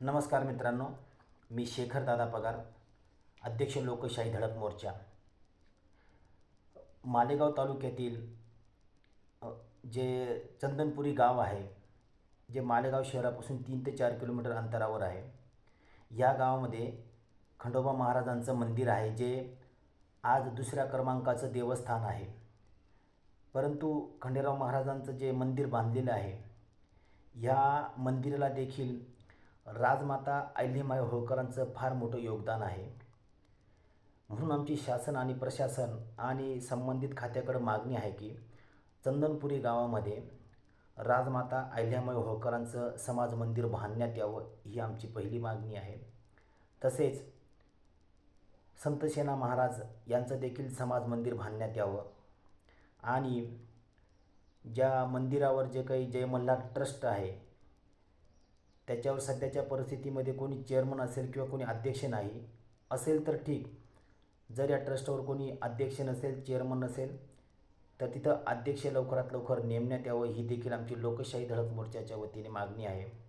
नमस्कार मित्रांनो मी शेखर दादा पगार अध्यक्ष लोकशाही धडक मोर्चा. मालेगाव तालुक्यातील जे चंदनपुरी गाव आहे जे मालेगाव शहरापासून तीन ते चार किलोमीटर अंतरावर आहे या गावामध्ये खंडोबा महाराजांचं मंदिर आहे जे आज दुसऱ्या क्रमांकाचं देवस्थान आहे. परंतु खंडेराव महाराजांचं जे मंदिर बांधलेलं आहे ह्या मंदिराला देखील राजमाता अहिल्यामाई होळकरांचं फार मोठं योगदान आहे. म्हणून आमची शासन आणि प्रशासन आणि संबंधित खात्याकडे मागणी आहे की चंदनपुरी गावामध्ये राजमाता अहिल्यामाई होळकरांचं समाज मंदिर बांधण्यात यावं ही आमची पहिली मागणी आहे. तसेच संतसेना महाराज यांचं देखील समाज मंदिर बांधण्यात यावं आणि ज्या मंदिरावर जे काही जय मल्हार ट्रस्ट आहे त्याच्यावर सध्याच्या परिस्थितीमध्ये कोणी चेअरमन असेल किंवा कोणी अध्यक्ष नाही असेल तर ठीक. जर या ट्रस्टवर कोणी अध्यक्ष नसेल चेअरमन नसेल तर तिथं अध्यक्ष लवकरात लवकर नेमण्यात यावं ही देखील आमची लोकशाही धडक मोर्चाच्या वतीने मागणी आहे.